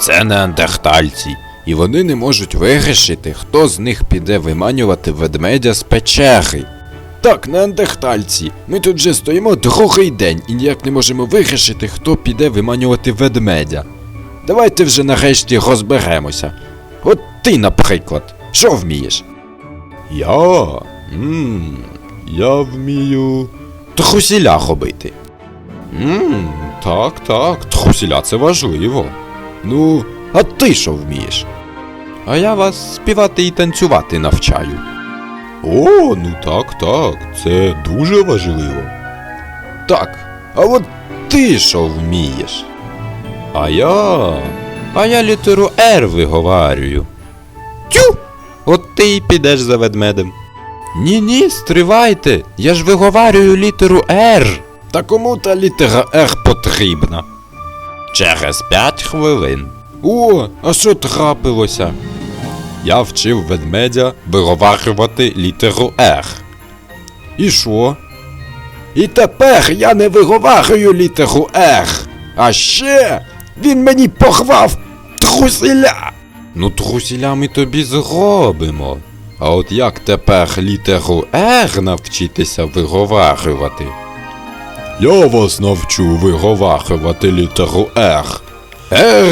Це неандертальці, і вони не можуть вирішити, хто з них піде виманювати ведмедя з печери. Так, неандертальці, ми тут вже стоїмо другий день і ніяк не можемо вирішити, хто піде виманювати ведмедя. Давайте вже нарешті розберемося. От ти, наприклад, що вмієш? Я. Мм, я вмію. Трусіля робити. Мм, так, так, трусіля це важливо. Ну, а ти що вмієш? А я вас співати і танцювати навчаю. О, ну так, так, це дуже важливо. Так, а от ти що вмієш? А я. А я літеру Р виговарюю. Тю! От ти й підеш за ведмедем. Ні, ні, стривайте. Я ж виговарюю літеру Р. Та кому та літера Р потрібна? Через п'ять хвилин. О, а що трапилося? Я вчив ведмедя виговарювати літеру Р. І що? І тепер я не виговарюю літеру Р. А ще він мені порвав трусіля. Ну, трусіля ми тобі зробимо. А от як тепер літеру Р навчитися виговарювати? Я вас навчу виговахувати літеру Р. Р.